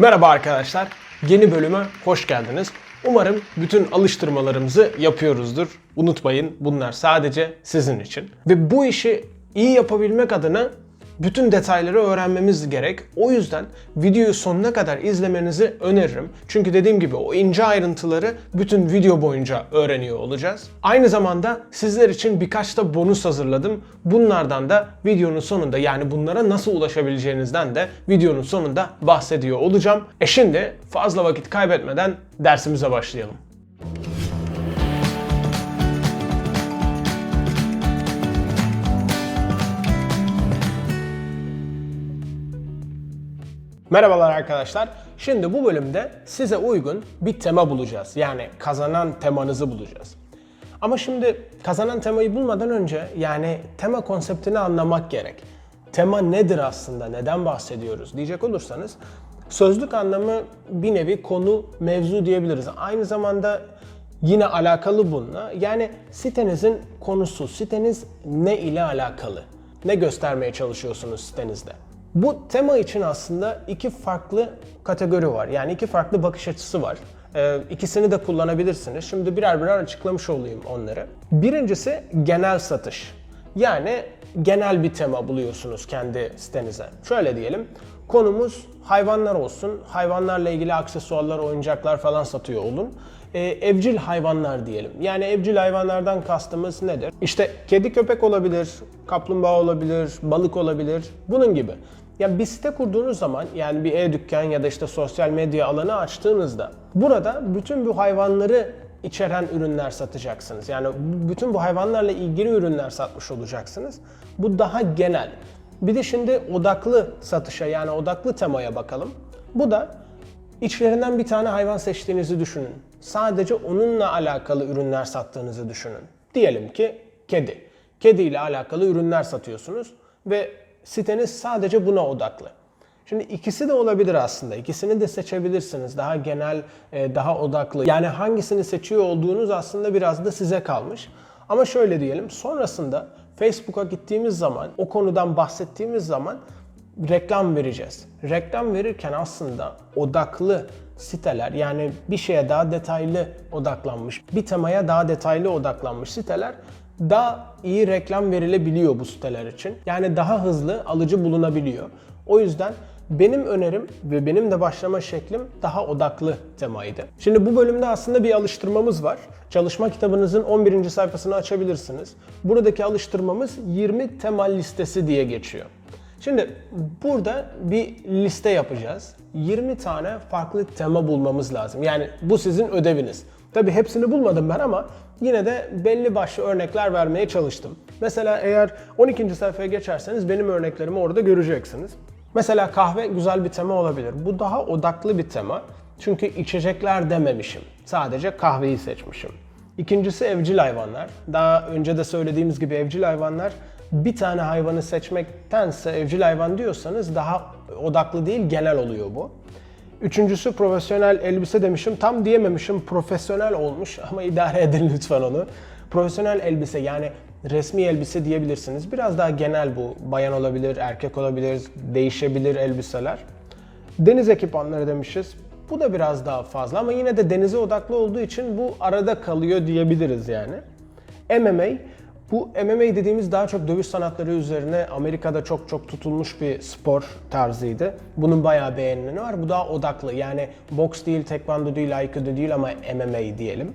Merhaba arkadaşlar. Yeni bölüme hoş geldiniz. Umarım bütün alıştırmalarımızı yapıyoruzdur. Unutmayın bunlar sadece sizin için. Ve bu işi iyi yapabilmek adına bütün detayları öğrenmemiz gerek. O yüzden videoyu sonuna kadar izlemenizi öneririm. Çünkü dediğim gibi o ince ayrıntıları bütün video boyunca öğreniyor olacağız. Aynı zamanda sizler için birkaç da bonus hazırladım. Bunlardan da videonun sonunda yani bunlara nasıl ulaşabileceğinizden de videonun sonunda bahsediyor olacağım. E şimdi fazla vakit kaybetmeden dersimize başlayalım. Merhabalar arkadaşlar. Şimdi bu bölümde size uygun bir tema bulacağız. Yani kazanan temanızı bulacağız. Ama şimdi kazanan temayı bulmadan önce yani tema konseptini anlamak gerek. Tema nedir aslında? Neden bahsediyoruz? Diyecek olursanız sözlük anlamı bir nevi konu, mevzu diyebiliriz. Aynı zamanda yine alakalı bununla. Yani sitenizin konusu, siteniz ne ile alakalı? Ne göstermeye çalışıyorsunuz sitenizde? Bu tema için aslında iki farklı kategori var. Yani iki farklı bakış açısı var. Ee, ikisini de kullanabilirsiniz. Şimdi birer birer açıklamış olayım onları. Birincisi genel satış. Yani genel bir tema buluyorsunuz kendi sitenize. Şöyle diyelim. Konumuz hayvanlar olsun. Hayvanlarla ilgili aksesuarlar, oyuncaklar falan satıyor olun. Ee, evcil hayvanlar diyelim. Yani evcil hayvanlardan kastımız nedir? İşte kedi köpek olabilir, kaplumbağa olabilir, balık olabilir. Bunun gibi. Ya bir site kurduğunuz zaman yani bir e-dükkan ya da işte sosyal medya alanı açtığınızda burada bütün bu hayvanları içeren ürünler satacaksınız. Yani bütün bu hayvanlarla ilgili ürünler satmış olacaksınız. Bu daha genel. Bir de şimdi odaklı satışa yani odaklı temaya bakalım. Bu da içlerinden bir tane hayvan seçtiğinizi düşünün. Sadece onunla alakalı ürünler sattığınızı düşünün. Diyelim ki kedi. Kedi ile alakalı ürünler satıyorsunuz ve siteniz sadece buna odaklı. Şimdi ikisi de olabilir aslında. İkisini de seçebilirsiniz. Daha genel, e, daha odaklı. Yani hangisini seçiyor olduğunuz aslında biraz da size kalmış. Ama şöyle diyelim, sonrasında Facebook'a gittiğimiz zaman, o konudan bahsettiğimiz zaman reklam vereceğiz. Reklam verirken aslında odaklı siteler yani bir şeye daha detaylı odaklanmış, bir temaya daha detaylı odaklanmış siteler daha iyi reklam verilebiliyor bu siteler için. Yani daha hızlı alıcı bulunabiliyor. O yüzden benim önerim ve benim de başlama şeklim daha odaklı temaydı. Şimdi bu bölümde aslında bir alıştırmamız var. Çalışma kitabınızın 11. sayfasını açabilirsiniz. Buradaki alıştırmamız 20 tema listesi diye geçiyor. Şimdi burada bir liste yapacağız. 20 tane farklı tema bulmamız lazım. Yani bu sizin ödeviniz. Tabi hepsini bulmadım ben ama yine de belli başlı örnekler vermeye çalıştım. Mesela eğer 12. sayfaya geçerseniz benim örneklerimi orada göreceksiniz. Mesela kahve güzel bir tema olabilir. Bu daha odaklı bir tema. Çünkü içecekler dememişim. Sadece kahveyi seçmişim. İkincisi evcil hayvanlar. Daha önce de söylediğimiz gibi evcil hayvanlar bir tane hayvanı seçmektense evcil hayvan diyorsanız daha odaklı değil genel oluyor bu. Üçüncüsü profesyonel elbise demişim. Tam diyememişim. Profesyonel olmuş ama idare edin lütfen onu. Profesyonel elbise yani resmi elbise diyebilirsiniz. Biraz daha genel bu. Bayan olabilir, erkek olabilir, değişebilir elbiseler. Deniz ekipmanları demişiz. Bu da biraz daha fazla ama yine de denize odaklı olduğu için bu arada kalıyor diyebiliriz yani. MMA bu MMA dediğimiz daha çok dövüş sanatları üzerine Amerika'da çok çok tutulmuş bir spor tarzıydı. Bunun bayağı beğenileni var. Bu daha odaklı. Yani boks değil, tekvando değil, aikido değil ama MMA diyelim.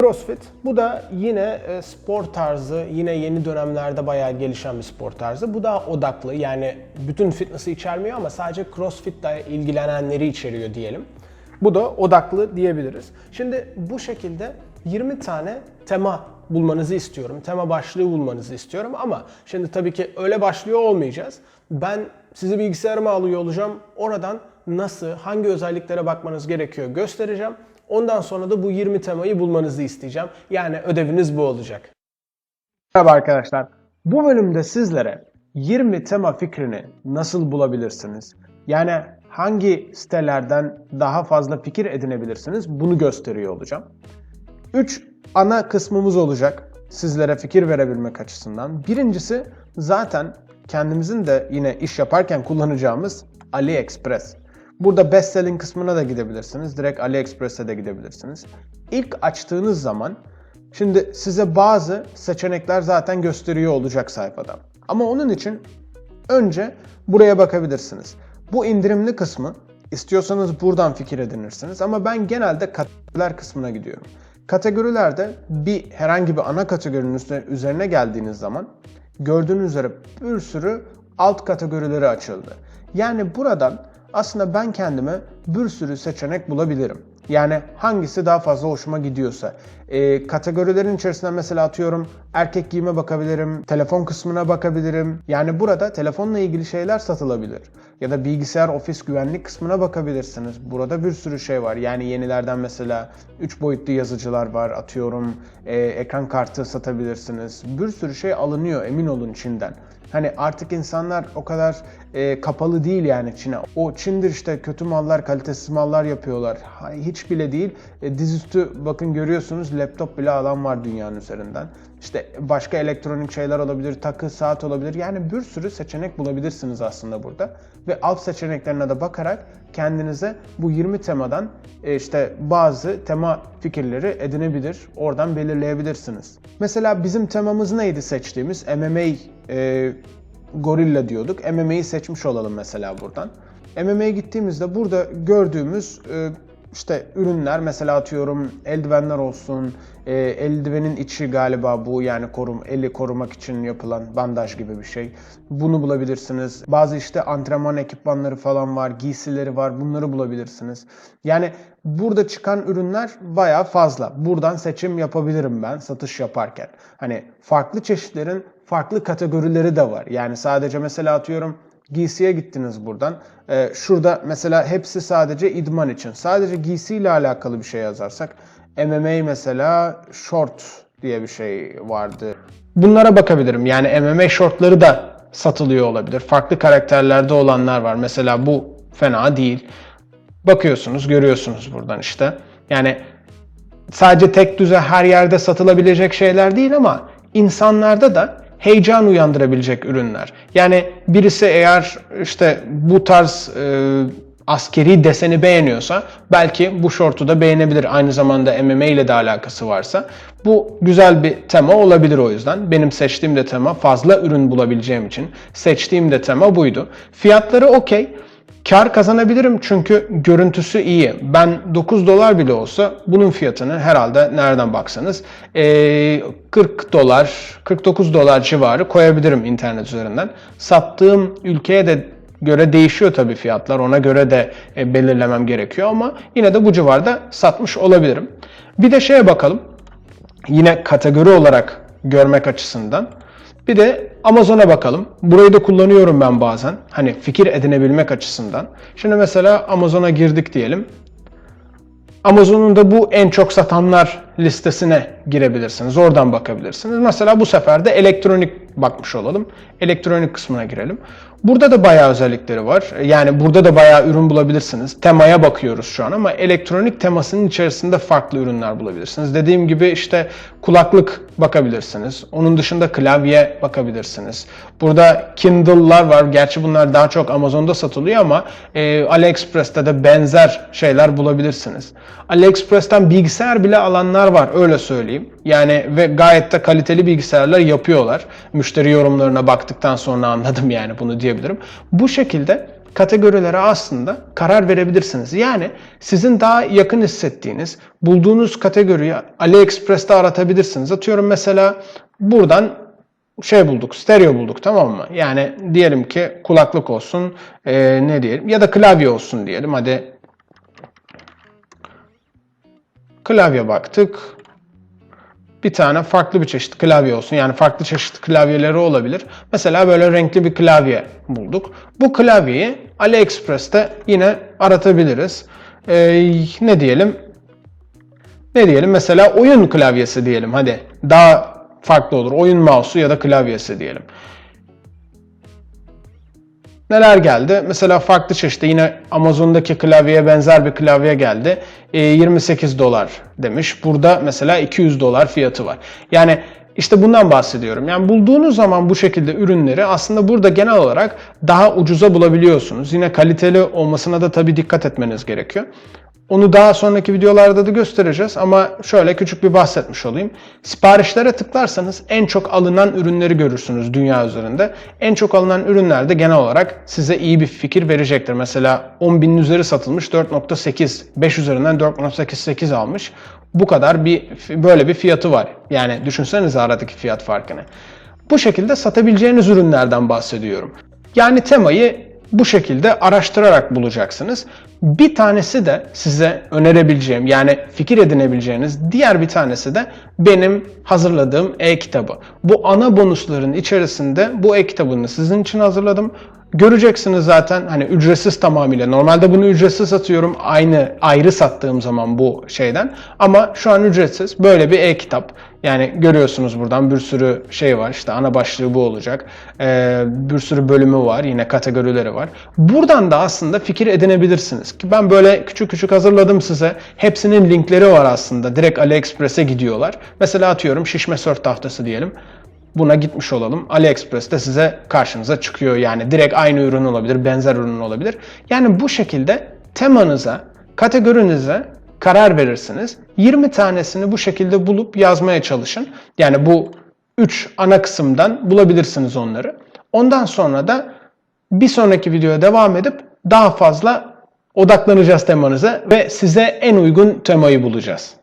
CrossFit. Bu da yine e, spor tarzı, yine yeni dönemlerde bayağı gelişen bir spor tarzı. Bu daha odaklı. Yani bütün fitness'ı içermiyor ama sadece CrossFit ile ilgilenenleri içeriyor diyelim. Bu da odaklı diyebiliriz. Şimdi bu şekilde 20 tane tema bulmanızı istiyorum. Tema başlığı bulmanızı istiyorum ama şimdi tabii ki öyle başlıyor olmayacağız. Ben sizi bilgisayarıma alıyor olacağım. Oradan nasıl, hangi özelliklere bakmanız gerekiyor göstereceğim. Ondan sonra da bu 20 temayı bulmanızı isteyeceğim. Yani ödeviniz bu olacak. Merhaba arkadaşlar. Bu bölümde sizlere 20 tema fikrini nasıl bulabilirsiniz? Yani hangi sitelerden daha fazla fikir edinebilirsiniz? Bunu gösteriyor olacağım. 3 ana kısmımız olacak sizlere fikir verebilmek açısından. Birincisi zaten kendimizin de yine iş yaparken kullanacağımız AliExpress. Burada best selling kısmına da gidebilirsiniz. Direkt AliExpress'e de gidebilirsiniz. İlk açtığınız zaman şimdi size bazı seçenekler zaten gösteriyor olacak sayfada. Ama onun için önce buraya bakabilirsiniz. Bu indirimli kısmı istiyorsanız buradan fikir edinirsiniz ama ben genelde kategoriler kısmına gidiyorum. Kategorilerde bir herhangi bir ana kategorinin üstüne- üzerine geldiğiniz zaman gördüğünüz üzere bir sürü alt kategorileri açıldı. Yani buradan aslında ben kendime bir sürü seçenek bulabilirim. Yani hangisi daha fazla hoşuma gidiyorsa. Ee, kategorilerin içerisinde mesela atıyorum erkek giyime bakabilirim, telefon kısmına bakabilirim. Yani burada telefonla ilgili şeyler satılabilir. Ya da bilgisayar, ofis, güvenlik kısmına bakabilirsiniz. Burada bir sürü şey var. Yani yenilerden mesela 3 boyutlu yazıcılar var atıyorum. e, ekran kartı satabilirsiniz. Bir sürü şey alınıyor emin olun Çin'den. Hani artık insanlar o kadar e, kapalı değil yani Çin'e. O Çin'dir işte kötü mallar, kalitesiz mallar yapıyorlar. Hiç bile değil. E, dizüstü bakın görüyorsunuz laptop bile alan var dünyanın üzerinden. İşte başka elektronik şeyler olabilir, takı, saat olabilir. Yani bir sürü seçenek bulabilirsiniz aslında burada. Ve alt seçeneklerine de bakarak kendinize bu 20 temadan e, işte bazı tema fikirleri edinebilir. Oradan belirleyebilirsiniz. Mesela bizim temamız neydi seçtiğimiz? MMA e, gorilla diyorduk. MMA'yi seçmiş olalım mesela buradan. MMA'ye gittiğimizde burada gördüğümüz e, işte ürünler mesela atıyorum eldivenler olsun, e, eldivenin içi galiba bu yani korum eli korumak için yapılan bandaj gibi bir şey. Bunu bulabilirsiniz. Bazı işte antrenman ekipmanları falan var, giysileri var. Bunları bulabilirsiniz. Yani burada çıkan ürünler bayağı fazla. Buradan seçim yapabilirim ben satış yaparken. Hani farklı çeşitlerin farklı kategorileri de var. Yani sadece mesela atıyorum giysiye gittiniz buradan. Ee, şurada mesela hepsi sadece idman için. Sadece giysiyle alakalı bir şey yazarsak MMA mesela short diye bir şey vardı. Bunlara bakabilirim. Yani MMA shortları da satılıyor olabilir. Farklı karakterlerde olanlar var. Mesela bu fena değil. Bakıyorsunuz, görüyorsunuz buradan işte. Yani sadece tek düze her yerde satılabilecek şeyler değil ama insanlarda da heyecan uyandırabilecek ürünler. Yani birisi eğer işte bu tarz e, askeri deseni beğeniyorsa belki bu şortu da beğenebilir. Aynı zamanda MMA ile de alakası varsa. Bu güzel bir tema olabilir o yüzden. Benim seçtiğim de tema fazla ürün bulabileceğim için seçtiğim de tema buydu. Fiyatları okey. Kar kazanabilirim çünkü görüntüsü iyi. Ben 9 dolar bile olsa bunun fiyatını herhalde nereden baksanız eee, 40 dolar, 49 dolar civarı koyabilirim internet üzerinden. Sattığım ülkeye de göre değişiyor tabii fiyatlar. Ona göre de e, belirlemem gerekiyor ama yine de bu civarda satmış olabilirim. Bir de şeye bakalım. Yine kategori olarak görmek açısından. Bir de Amazon'a bakalım. Burayı da kullanıyorum ben bazen. Hani fikir edinebilmek açısından. Şimdi mesela Amazon'a girdik diyelim. Amazon'un da bu en çok satanlar listesine girebilirsiniz. Oradan bakabilirsiniz. Mesela bu sefer de elektronik bakmış olalım. Elektronik kısmına girelim. Burada da bayağı özellikleri var. Yani burada da bayağı ürün bulabilirsiniz. Temaya bakıyoruz şu an ama elektronik temasının içerisinde farklı ürünler bulabilirsiniz. Dediğim gibi işte kulaklık bakabilirsiniz. Onun dışında klavye bakabilirsiniz. Burada Kindle'lar var. Gerçi bunlar daha çok Amazon'da satılıyor ama e, AliExpress'te de benzer şeyler bulabilirsiniz. AliExpress'ten bilgisayar bile alanlar var öyle söyleyeyim. Yani ve gayet de kaliteli bilgisayarlar yapıyorlar. Müşteri yorumlarına baktıktan sonra anladım yani bunu diyebilirim. Bu şekilde kategorilere aslında karar verebilirsiniz. Yani sizin daha yakın hissettiğiniz, bulduğunuz kategoriyi AliExpress'te aratabilirsiniz. Atıyorum mesela buradan şey bulduk, stereo bulduk tamam mı? Yani diyelim ki kulaklık olsun, eee, ne diyelim ya da klavye olsun diyelim. Hadi klavye baktık. Bir tane farklı bir çeşit klavye olsun. Yani farklı çeşit klavyeleri olabilir. Mesela böyle renkli bir klavye bulduk. Bu klavyeyi AliExpress'te yine aratabiliriz. Ee, ne diyelim? Ne diyelim? Mesela oyun klavyesi diyelim. Hadi daha farklı olur. Oyun mouse'u ya da klavyesi diyelim. Neler geldi? Mesela farklı çeşitli yine Amazon'daki klavyeye benzer bir klavye geldi. E, 28 dolar demiş. Burada mesela 200 dolar fiyatı var. Yani İşte bundan bahsediyorum. Yani bulduğunuz zaman bu şekilde ürünleri aslında burada genel olarak daha ucuza bulabiliyorsunuz. Yine kaliteli olmasına da tabii dikkat etmeniz gerekiyor. Onu daha sonraki videolarda da göstereceğiz ama şöyle küçük bir bahsetmiş olayım. Siparişlere tıklarsanız en çok alınan ürünleri görürsünüz dünya üzerinde. En çok alınan ürünler de genel olarak size iyi bir fikir verecektir. Mesela 10 binin üzeri satılmış 4.8, 5 üzerinden 4.88 almış. Bu kadar bir böyle bir fiyatı var. Yani düşünsenize aradaki fiyat farkını. Bu şekilde satabileceğiniz ürünlerden bahsediyorum. Yani temayı bu şekilde araştırarak bulacaksınız. Bir tanesi de size önerebileceğim yani fikir edinebileceğiniz diğer bir tanesi de benim hazırladığım e-kitabı. Bu ana bonusların içerisinde bu e-kitabını sizin için hazırladım. Göreceksiniz zaten hani ücretsiz tamamıyla. Normalde bunu ücretsiz satıyorum aynı ayrı sattığım zaman bu şeyden. Ama şu an ücretsiz. Böyle bir e-kitap. Yani görüyorsunuz buradan bir sürü şey var. İşte ana başlığı bu olacak. Ee, bir sürü bölümü var. Yine kategorileri var. Buradan da aslında fikir edinebilirsiniz. Ki ben böyle küçük küçük hazırladım size. Hepsinin linkleri var aslında. Direkt AliExpress'e gidiyorlar. Mesela atıyorum şişme sört tahtası diyelim buna gitmiş olalım. AliExpress'te size karşınıza çıkıyor yani direkt aynı ürün olabilir, benzer ürün olabilir. Yani bu şekilde temanıza, kategorinize karar verirsiniz. 20 tanesini bu şekilde bulup yazmaya çalışın. Yani bu 3 ana kısımdan bulabilirsiniz onları. Ondan sonra da bir sonraki videoya devam edip daha fazla odaklanacağız temanıza ve size en uygun temayı bulacağız.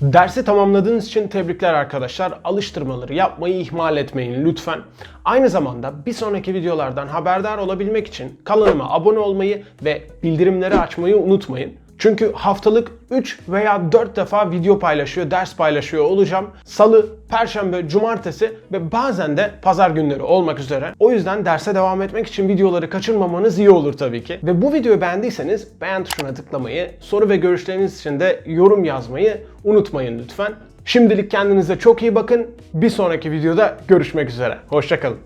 Dersi tamamladığınız için tebrikler arkadaşlar. Alıştırmaları yapmayı ihmal etmeyin lütfen. Aynı zamanda bir sonraki videolardan haberdar olabilmek için kanalıma abone olmayı ve bildirimleri açmayı unutmayın. Çünkü haftalık 3 veya 4 defa video paylaşıyor, ders paylaşıyor olacağım. Salı, Perşembe, Cumartesi ve bazen de Pazar günleri olmak üzere. O yüzden derse devam etmek için videoları kaçırmamanız iyi olur tabii ki. Ve bu videoyu beğendiyseniz beğen tuşuna tıklamayı, soru ve görüşleriniz için de yorum yazmayı unutmayın lütfen. Şimdilik kendinize çok iyi bakın. Bir sonraki videoda görüşmek üzere. Hoşçakalın.